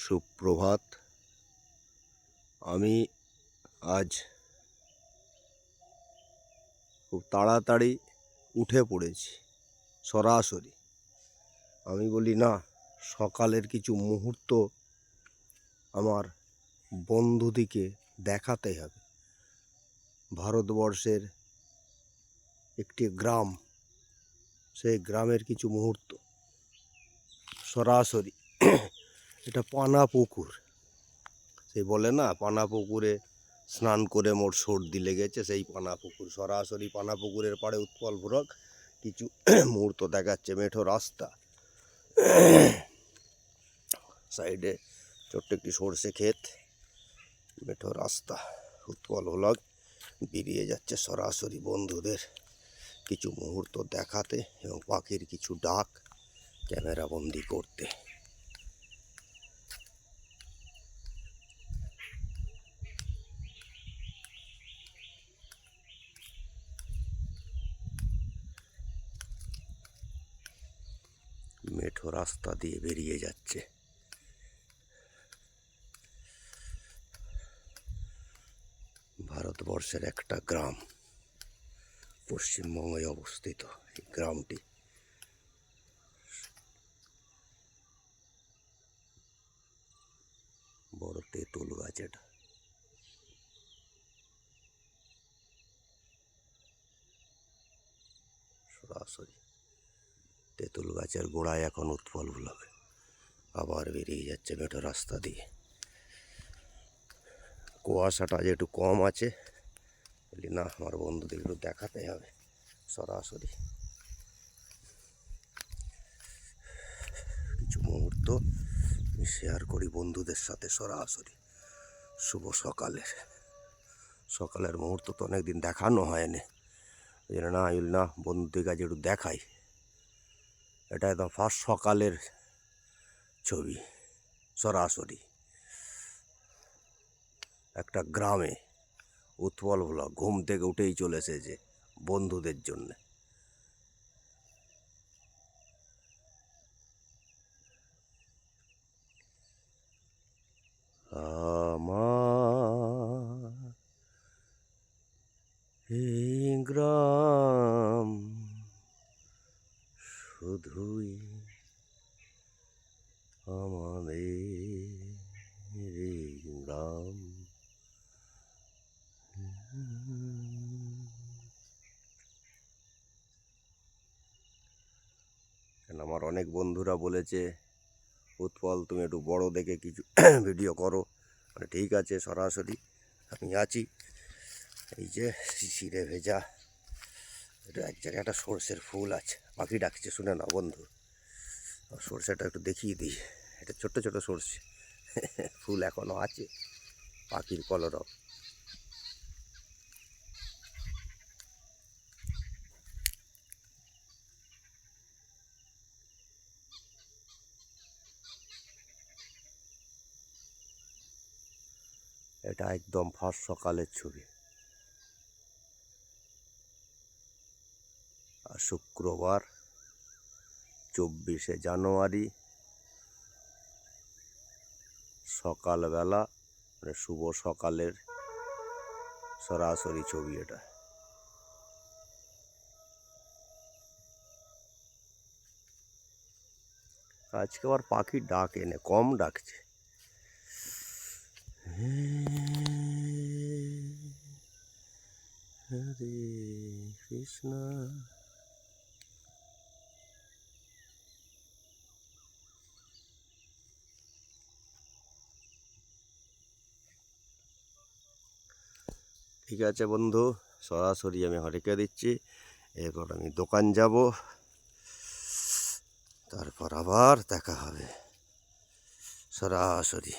সুপ্রভাত। আমি আজ খুব তাড়াতাড়ি উঠে পড়েছি, সরাসরি। আমি বলি, না, সকালের কিছু মুহূর্ত আমার বন্ধুদিকে দেখাতে হবে। ভারতবর্ষের একটি গ্রাম, সেই গ্রামের কিছু মুহূর্ত। সরাসরি এটা পানা পুকুর। সেই বলে না, পানা পুকুরে স্নান করে মোট সর্দি লেগেছে, সেই পানা পুকুর। সরাসরি পানা পুকুরের পাড়ে উৎপল ভুরক কিছু মুহূর্ত দেখাচ্ছে মেঠো রাস্তা। সাইডে ছোট্ট একটি সর্ষে ক্ষেত, মেঠো রাস্তা। উৎপল ভ্লগ বেরিয়ে যাচ্ছে সরাসরি বন্ধুদের। কিছু মুহূর্ত দেখাতে এবং পাখির কিছু ডাক ক্যামেরাবন্দি করতে। মেঠো রাস্তা দিয়ে বেরিয়ে যাচ্ছে। ভারতবর্ষের একটা গ্রাম, পশ্চিমবঙ্গে অবস্থিত এই গ্রামটি। বড় তেঁতুল গাছ এটা। সরাসরি তেঁতুল গাছের গোড়ায় এখন উৎপল লাগে আবার বেরিয়ে যাচ্ছে মেঠো রাস্তা দিয়ে। কুয়াশাটা যে একটু কম আছে, বলি না, আমার বন্ধুদের একটু দেখাতে হবে, সরাসরি। কিছু মুহূর্ত আমি শেয়ার করি বন্ধুদের সাথে সরাসরি। শুভ সকালের। সকালের মুহূর্ত তো অনেকদিন দেখানো হয়নি। ওই জন্য না না, বন্ধুদের কাছে একটু দেখাই। এটা একদম ফার্স্ট সকালের ছবি, সরাসরি। একটা গ্রামে উৎপল ভোলা ঘুম থেকে উঠেই চলে এসেছে বন্ধুদের জন্যে। এই গ্রাম শুধুই আমাদের গ্রাম। আমার অনেক বন্ধুরা বলেছে, উৎপল, তুমি একটু বড় দেখে কিছু ভিডিও করো। মানে ঠিক আছে, সরাসরি আমি আছি। এই যে, শিশিরে ভেজা। এটা এক জায়গায় একটা সর্ষের ফুল আছে। পাখি ডাকছে, শুনে না বন্ধু। সর্ষেটা একটু দেখিয়ে দিই। এটা ছোট্ট ছোট সর্ষে। ফুল এখনও আছে, পাখির কলরব। এটা একদম ফার্স্ট সকালের ছবি। শুক্রবার, চব্বিশে জানুয়ারি, সকালবেলা মানে শুভ সকালের সরাসরি ছবি এটা। আজকে আবার পাখি ডাক এনে কম ডাকছে। হরে কৃষ্ণ। ঠিক আছে বন্ধু, সরাসরি আমি রেখে দিচ্ছি। এরপর আমি দোকান যাব। তারপর আবার দেখা হবে। সরাসরি।